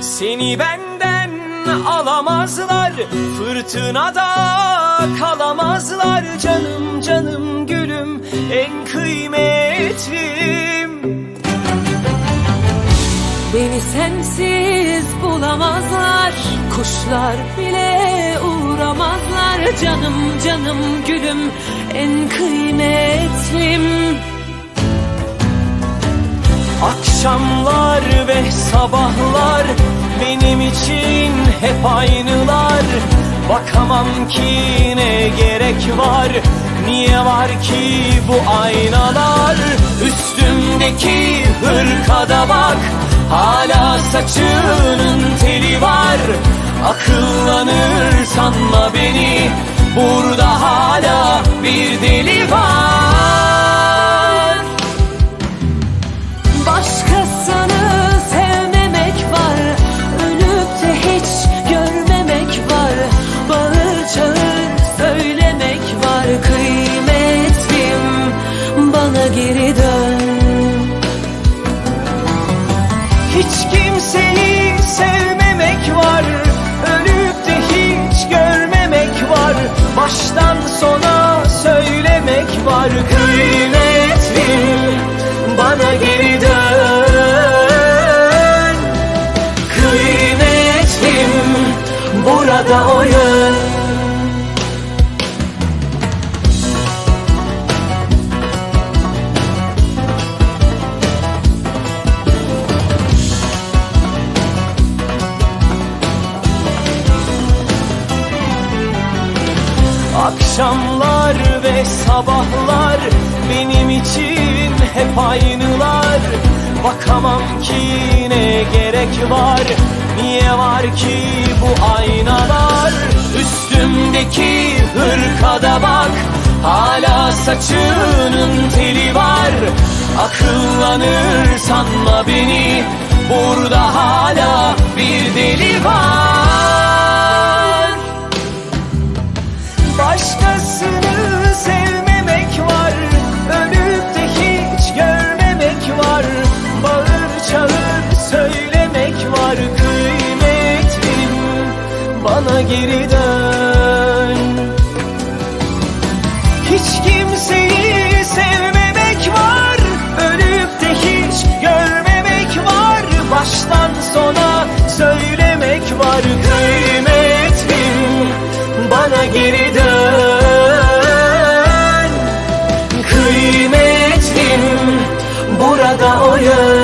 Seni benden alamazlar Fırtınada kalamazlar Canım canım gülüm en kıymetlim. Beni sensiz bulamazlar Kuşlar bile uğramazlar Canım canım gülüm en kıymetlim Akşamlar ve sabahlar benim için hep aynılar. Bakamam ki ne gerek var Niye var ki bu aynalar? Üstümdeki hırkada bak Hala saçının teli var. Akıllanır sanma beni Başkasını sevmemek var Ölüp hiç görmemek var. Bağır çağır söylemek var. Kıymetlim bana geri dön. Hiç kimseyi sevmemek burada o yön Akşamlar ve sabahlar benim için hep aynılar. Bakamam ki ne gerek var Niye var ki bu aynalar? Üstümdeki hırkada bak Hala saçının teli var. Akıllanır sanma beni Burada hala bir deli var. Başkasını bana geri dön. Hiç kimseyi sevmemek var Ölüp de hiç görmemek var. Baştan sona söylemek var Kıymetlim bana geri dön. Kıymetlim burada oyun.